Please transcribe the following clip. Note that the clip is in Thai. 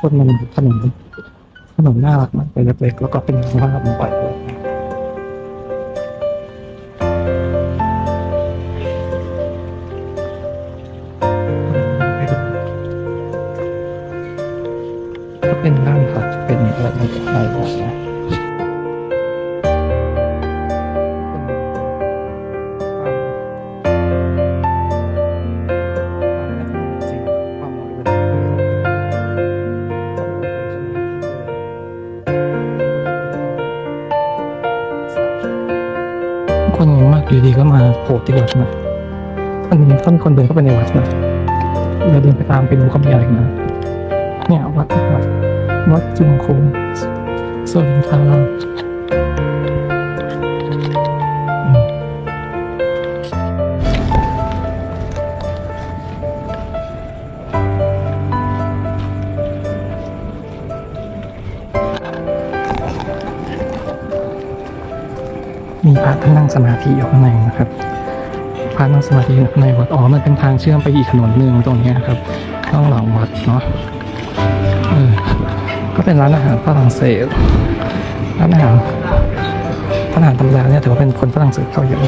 คนมันถนนถนนน่ารักมากเป็นเล็กๆแล้วก็เป็นภาพมาปล่อยเลยก็เป็นร่างค่ะเป็นอะไรในอะไรนะ คนมากอยู่ดีก็มาโผล่ที่วัดนะอันนี้ต้นคนเดินเข้าไปในวัดนะเราเดินไปตามไปดูขมีอะไรนะ เนี่ยวัดวัดวัดจุงคงสวนทาร มีพระท่านนั่งสมาธิอยู่ข้างในนะครับพระนั่งสมาธิอยู่ข้างในวัดอ๋อมันเป็นทางเชื่อมไปอีกถนนหนึ่งตรงนี้ครับข้างหลังวัดเนาะก็เป็นร้านอาหารฝรั่งเศสร้านอาหารร้านอาหารตำราเนี่ยถือว่าเป็นคนฝรั่งเศสเข้าเยอะ